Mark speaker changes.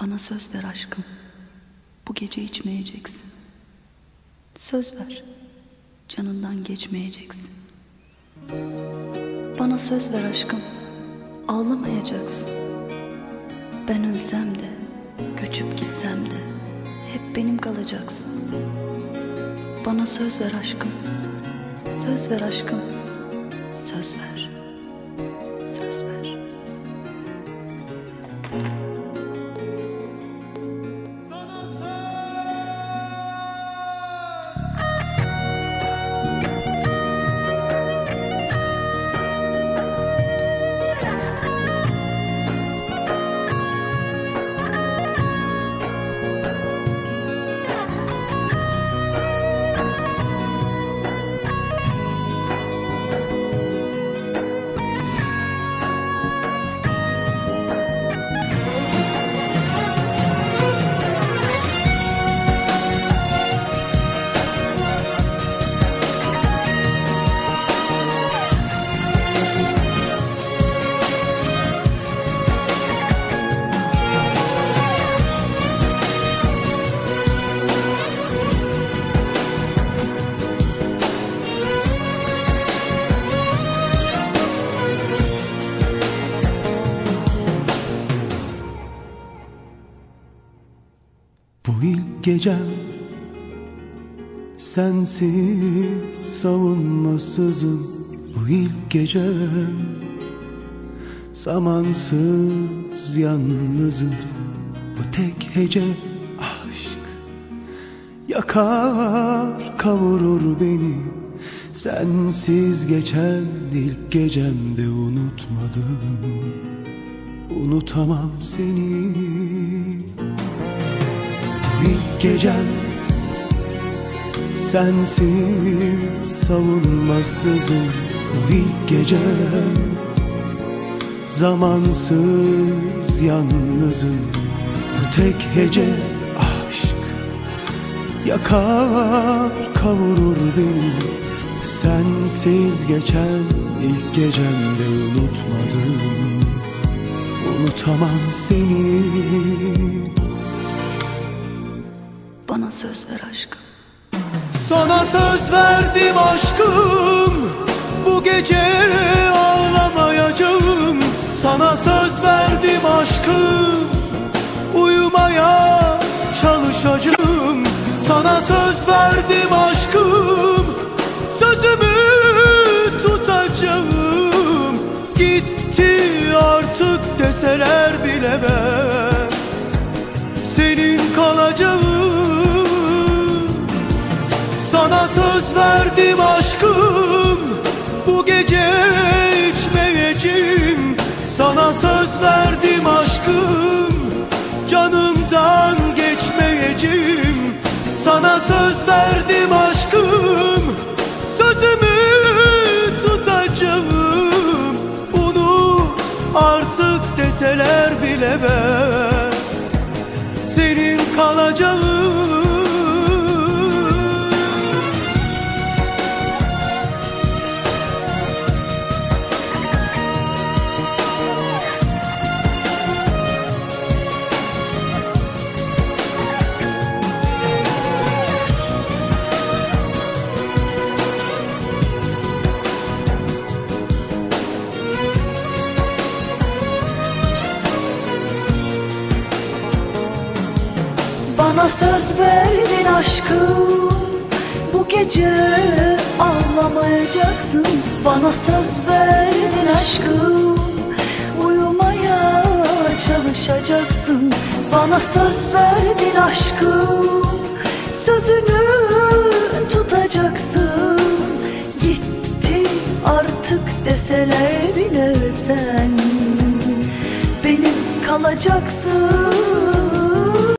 Speaker 1: Bana söz ver aşkım. Bu gece içmeyeceksin. Söz ver. Canından geçmeyeceksin. Bana söz ver aşkım. Ağlamayacaksın. Ben ölsem de, göçüp gitsem de hep benim kalacaksın. Bana söz ver aşkım. Söz ver aşkım. Söz ver.
Speaker 2: Bu ilk gecem Sensiz savunmasızım. Bu ilk gecem Zamansız yalnızım. Bu tek hece aşk. Yakar kavurur beni. Sensiz geçen ilk gecemde unutmadım Unutamam seni ilk gecem Sensiz savunmasızım. Bu ilk gecem Zamansız yalnızım. Bu tek hece aşk. Yakar kavurur beni. Sensiz geçen ilk gecemde unutmadım. Unutamam seni
Speaker 1: Bana söz ver aşkım.
Speaker 2: Sana söz verdim aşkım. Bu gece ağlamayacağım. Sana söz verdim aşkım. Uyumaya çalışacağım. Sana söz verdim aşkım. Sözümü tutacağım. Gitti artık deseler bile söz verdim aşkım. Bu gece içmeyeceğim. Sana söz verdim aşkım. Canımdan geçmeyeceğim. Sana söz verdim aşkım. Sözümü tutacağım. Unut artık deseler bile ben. Senin kalacağım
Speaker 1: Bana söz verdin aşkım. Bu gece ağlamayacaksın. Bana söz verdin aşkım. Uyumaya çalışacaksın. Bana söz verdin aşkım. Sözünü tutacaksın. Gitti artık deseler bile sen. Benim kalacaksın